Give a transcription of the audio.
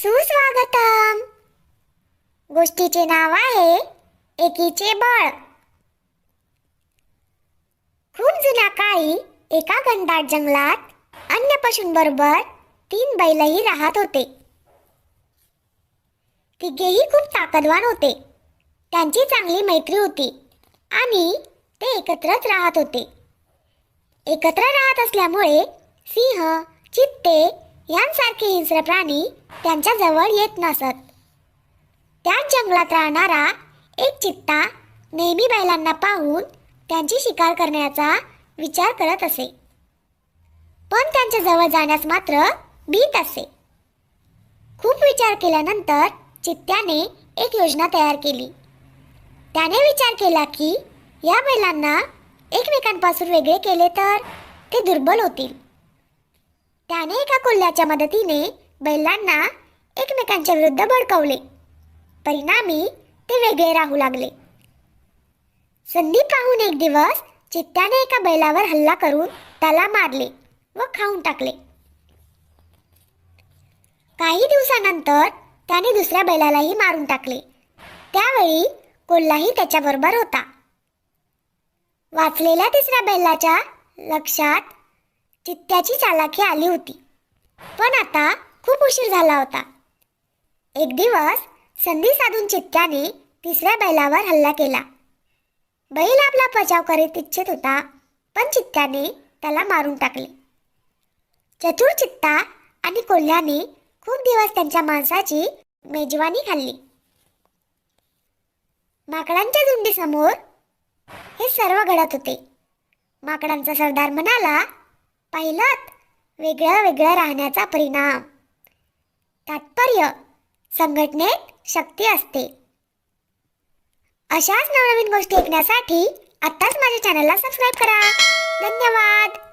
सुस्वागतम. गोष्टीचे नाव आहे एकीचे बळ. खूप जुन्या काळी एका घनदाट जंगलात अन्य पशूंबरोबर तीन बैलही राहत होते. तिघेही खूप ताकदवान होते. त्यांची चांगली मैत्री होती आणि ते एकत्रच राहत होते. एकत्र राहत असल्यामुळे सिंह चित्ते यांसारखे हिंस्र प्राणी त्यांच्या जवळ येत नसत. त्याच जंगलात राहणारा एक चित्ता नेहमी बैलांना पाहून त्यांची शिकार करण्याचा विचार करत असे. पण त्यांच्या जवळ जाण्यास मात्र भीत असे. खूप विचार केल्यानंतर चित्त्याने एक योजना तयार केली. त्याने विचार केला की या बैलांना एकमेकांपासून वेगळे केले तर ते दुर्बल होतील. त्याने एका कोल्ह्याच्या मदतीने बैलांना एकमेकांच्या विरुद्ध भडकवले. परिणामी ते वेगळे राहू लागले. संधी पाहून एक दिवस चित्त्याने एका बैलावर हल्ला करून त्याला मारले व खाऊन टाकले. काही दिवसानंतर त्याने दुसऱ्या बैलालाही मारून टाकले. त्यावेळी कोल्हाही त्याच्याबरोबर होता. वाचलेल्या तिसऱ्या बैलाच्या लक्षात चित्त्याची चालाखी आली होती. पण आता खूप उशीर झाला होता. एक दिवस संधी साधून चित्त्याने तिसऱ्या बैलावर हल्ला केला. बैल आपला बचाव करीत इच्छित होता पण चित्त्याने त्याला मारून टाकले. चतुर चित्ता आणि कोल्ह्याने खूप दिवस त्यांच्या माणसाची मेजवानी खाल्ली. माकडांच्या झुंडीसमोर हे सर्व घडत होते. माकडांचा सरदार म्हणाला पाहिलं वेगळं वेगळं राहण्याचा परिणाम. तात्पर्य संघटनेत शक्ती असते. अशाच नवनवीन गोष्टी ऐकण्यासाठी आत्ताच माझ्या चॅनलला सबस्क्राईब करा. धन्यवाद!